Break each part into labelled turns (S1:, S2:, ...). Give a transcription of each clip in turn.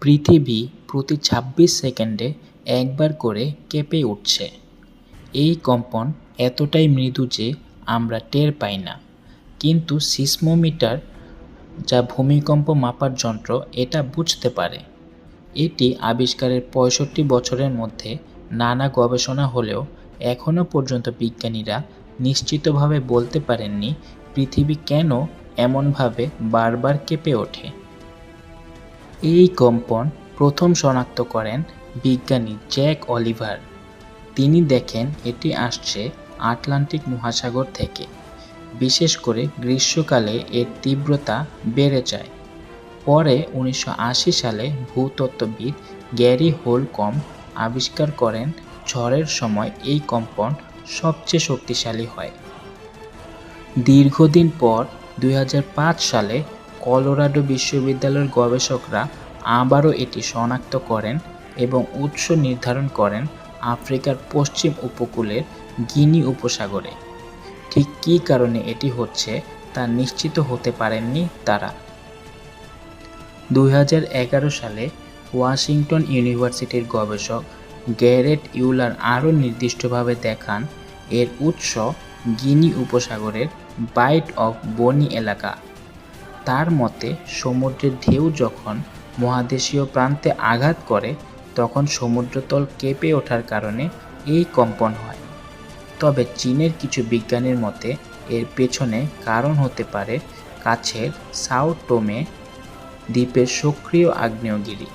S1: পৃথিবী প্রতি ছাব্বিশ সেকেন্ডে একবার করে কেঁপে উঠছে। এই কম্পন এতটাই মৃদু যে আমরা টের পাই না। কিন্তু সিসমোমিটার যা ভূমিকম্প মাপার যন্ত্র, এটা বুঝতে পারে। এটি আবিষ্কারের পঁয়ষট্টি বছরের মধ্যে নানা গবেষণা হলেও এখনও পর্যন্ত বিজ্ঞানীরা নিশ্চিতভাবে বলতে পারেননি পৃথিবী কেন এমনভাবে বারবার কেঁপে ওঠে। এই কম্পন প্রথম শনাক্ত করেন বিজ্ঞানী জ্যাক অলিভার। তিনি দেখেন এটি আসছে আটলান্টিক মহাসাগর থেকে। বিশেষ করে গ্রীষ্মকালে এর তীব্রতা বেড়ে যায়। পরে উনিশশো আশি সালে ভূতত্ত্ববিদ গ্যারি হোলকম আবিষ্কার করেন ঝড়ের সময় এই কম্পন সবচেয়ে শক্তিশালী হয়। দীর্ঘদিন পর দু হাজার পাঁচ সালে কলোরাডো বিশ্ববিদ্যালয়ের গবেষকরা আবারও এটি শনাক্ত করেন এবং উৎস নির্ধারণ করেন আফ্রিকার পশ্চিম উপকূলের গিনি উপসাগরে। ঠিক কী কারণে এটি হচ্ছে তা নিশ্চিত হতে পারেননি তারা। দু হাজার এগারো সালে ওয়াশিংটন ইউনিভার্সিটির গবেষক গ্যারেট ইউলার আরও নির্দিষ্টভাবে দেখান, এর উৎস গিনি উপসাগরের বাইট অফ বনি এলাকা। তার মতে, সমুদ্রের ঢেউ যখন মহাদেশীয় প্রান্তে আঘাত করে, তখন সমুদ্রতল কেঁপে ওঠার কারণে এই কম্পন হয়। তবে চীনের কিছু বিজ্ঞানীর মতে, এর পেছনে কারণ হতে পারে কাছের সাও টোমে দ্বীপের সক্রিয় আগ্নেয়গিরি।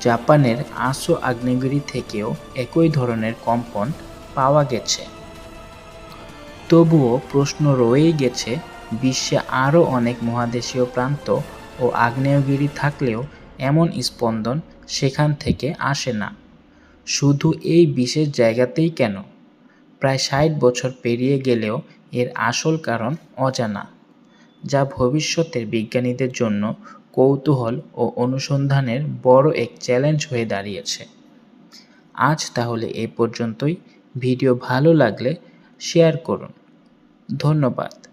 S1: জাপানের আসো আগ্নেয়গিরি থেকেও একই ধরনের কম্পন পাওয়া গেছে। তবুও প্রশ্ন রয়েই গেছে বিশ্বে আরও অনেক মহাদেশীয় প্রান্ত ও আগ্নেয়গিরি থাকলেও এমন স্পন্দন সেখান থেকে আসে না। শুধু এই বিশেষ জায়গাতেই কেন? প্রায় ষাট বছর পেরিয়ে গেলেও এর আসল কারণ অজানা, যা ভবিষ্যতের বিজ্ঞানীদের জন্য কৌতূহল ও অনুসন্ধানের বড় এক চ্যালেঞ্জ হয়ে দাঁড়িয়েছে। আজ তাহলে এ পর্যন্তই। ভিডিও ভালো লাগলে শেয়ার করুন। ধন্যবাদ।